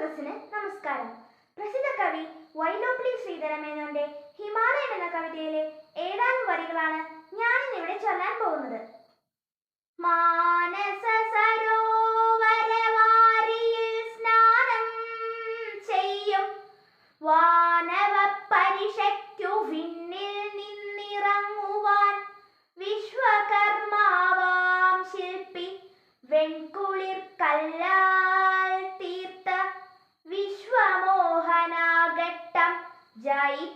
സദസ്സിന് നമസ്കാരം. പ്രസിദ്ധ കവി വൈലോപ്പിളി ശ്രീധരമേനോന്റെ ഹിമാലയം എന്ന കവിതയിലെ ഏതാനും വരികളാണ് ഞാൻ ഇന്നിവിടെ ചൊല്ലാൻ പോകുന്നത്. മാനസ E aí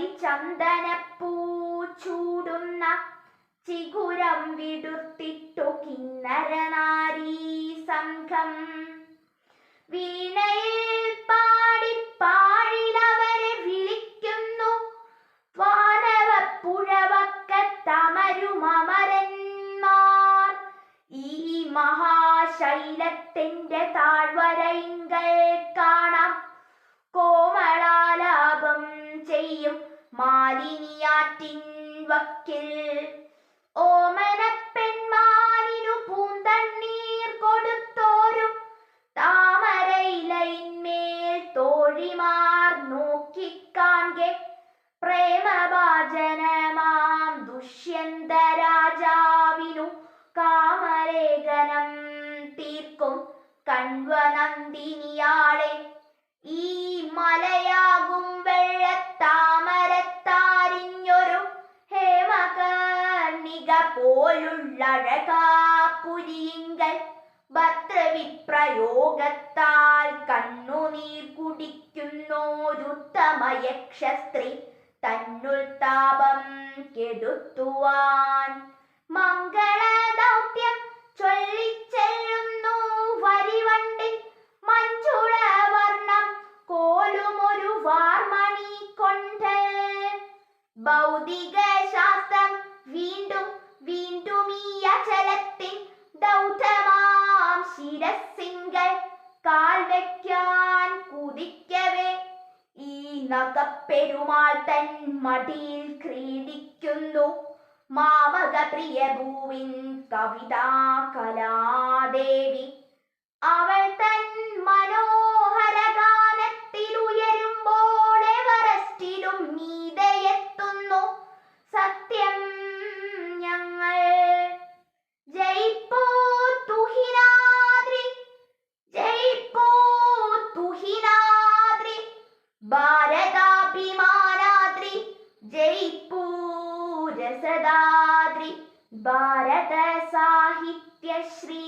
ഹരിചന്ദനപ്പൂ ചൂടുന്ന ചിഗുരം വിടുത്തിട്ടു കിന്നരനാരീ സംഘം വീണയിൽ പാടി പാഴിലവരെ വിളിക്കുന്നു വാനവപ്പുഴവക്കത്തമരുമരന്മാർ ഈ മഹാശൈലത്തിന്റെ താഴ്വരയിങ്കൽ മാലിനിയാറ്റിൻ വക്കിൽ ഓമന പൂന്തണ്ണീർ കൊടുത്തോരും താമരയിലയിന്മേൽ തോഴിമാർ നോക്കിക്കാൺകെ. പ്രേമഭാജനമാം ദുഷ്യന്ത രാജാവിനു കാമലേഖനം തീർക്കും കൺവനന്ദിനിയാളെ ഈ മലയാകും വെള്ളത്താമരത്താരിഞ്ഞൊരു പോലുള്ളഴകാപുരിയിങ്കൽ ഭദ്രവിപ്രയോഗത്താൽ കണ്ണുനീർ കുടിക്കുന്നോരുത്തമയക്ഷസ്ത്രീ താപം കെടുത്തുവാൻ. മംഗളദൗത്യം ചൊല്ലിച്ചെല്ലുന്നു വരിവണ്ടിൽ. മഞ്ചുളവർണം കോലുമൊരു വാർമണി കൊണ്ട് ഭൗതിക ഈ നഗപ്പെരുമാൾ തൻ മടിയിൽ ക്രീഡിക്കുന്നു. മാമക പ്രിയ ഭൂവിൻ കവിതാ കലാദേവി ഭാരതാഭിമാനാദ്രി ജയ്പൂ രസദാദ്രി ഭാരത സാഹിത്യശ്രീ